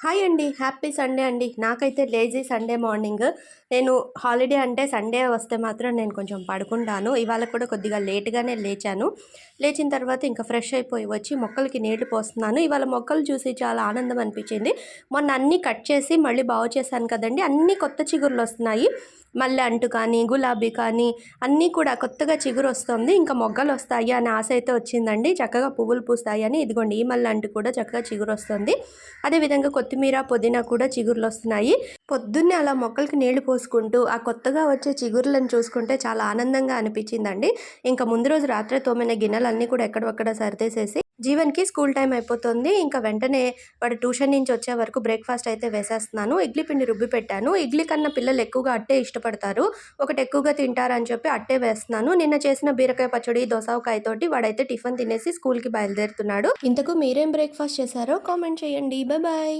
Hi అండి. Happy Sunday అండి. నాకైతే లేజీ సండే మార్నింగ్. నేను హాలిడే అంటే సండే వస్తే మాత్రం నేను కొంచెం పడుకుంటాను. ఇవాళ కూడా కొద్దిగా లేట్గానే లేచాను. లేచిన తర్వాత ఇంకా ఫ్రెష్ అయిపోయి వచ్చి మొక్కలకి నీళ్ళు పోస్తున్నాను. ఇవాళ మొక్కలు చూసి చాలా ఆనందం అనిపించింది. మొన్న అన్నీ కట్ చేసి మళ్ళీ బాగు చేశాను కదండి. అన్నీ కొత్త చిగుర్లు వస్తున్నాయి. మల్లె అంటు కానీ గులాబీ కానీ అన్నీ కూడా కొత్తగా చిగురు వస్తుంది ఇంకా మొగ్గలు వస్తాయి అనే ఆశ అయితే వచ్చిందండి. చక్కగా పువ్వులు పూస్తాయి అని ఇదిగోండి ఈ మల్లె అంటు కూడా చక్కగా చిగురు వస్తుంది అదేవిధంగా కొత్తిమీర పుదీనా కూడా చిగుర్లు వస్తున్నాయి పొద్దున్నే అలా మొక్కలకి నీళ్ళు పోసుకుంటూ ఆ కొత్తగా వచ్చే చిగురులను చూసుకుంటే చాలా ఆనందంగా అనిపించిందండి. ఇంకా ముందు రోజు రాత్రి తోమిన గిన్నెలన్నీ కూడా ఎక్కడొక్కడ సర్దేసేసి జీవన్కి స్కూల్ టైం అయిపోతుంది. ఇంకా వెంటనే వాడు ట్యూషన్ నుంచి వచ్చే వరకు బ్రేక్ఫాస్ట్ అయితే వేసేస్తున్నాను. ఇడ్లీ పిండి రుబ్బి పెట్టాను. ఇడ్లీ కన్నా పిల్లలు ఎక్కువగా అట్టే ఇష్టపడతారు. ఒకటి ఎక్కువగా తింటారని చెప్పి అట్టే వేస్తున్నాను. నిన్న చేసిన బీరకాయ పచ్చడి దోసకాయతోటి వాడైతే టిఫిన్ తినేసి స్కూల్కి బయలుదేరుతున్నాడు. ఇంతకు మీరేం బ్రేక్ఫాస్ట్ చేశారో కామెంట్ చేయండి. బాయ్